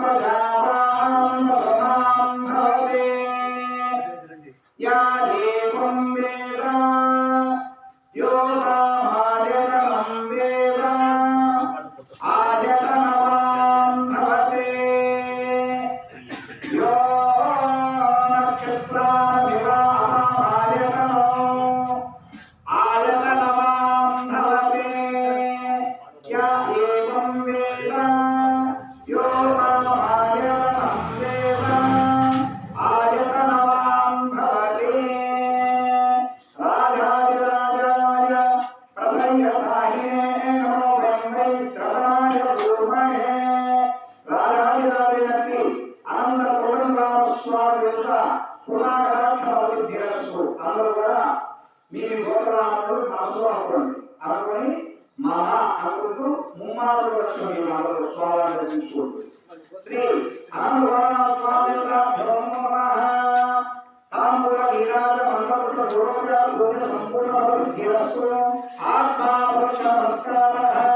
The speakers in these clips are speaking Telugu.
ప్రజా అందరూ కూడా మీ గోపరాముడు మనసులో అనుకోండి అనుకొని మా అనుకుంటూ ముమ్మారు లక్ష్మి అందరూ స్వామిని దర్శించుకోండి శ్రీ అనంతరామ స్వామి తాంబూల నీరాజ మండప గోప సంపూర్ణ సిద్ధిరస్తు ఆత్మా పక్ష నమస్కార.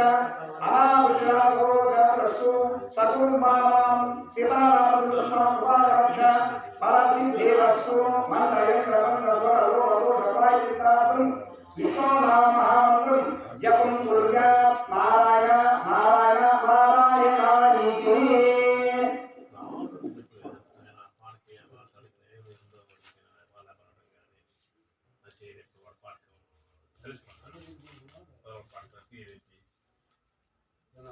अनाविश्वासो सर्वस्व सकुर्माणां शिवानां कृष्णाभवारक्ष परसिद्धेरस्तु मन्त्रयन्त्रमन्त्रस्वरलोकदोषपायचित्तापं विष्णोनामहामन्त्रं जपं कुर्ग नाराय नाराय नारायणानीति Thank you.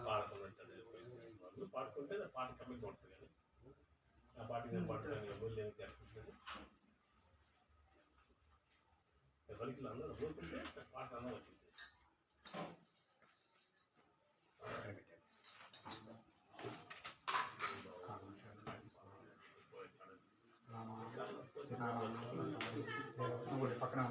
పాడుతున్నట్టు పాడుకుంటే పాట కమిట్ ఉంటుంది కానీ ఆ పాట నేను ఎవరు లేని జరుగుతుంది ఎవరికి అందరూ పాట అన్న వచ్చింది పక్కన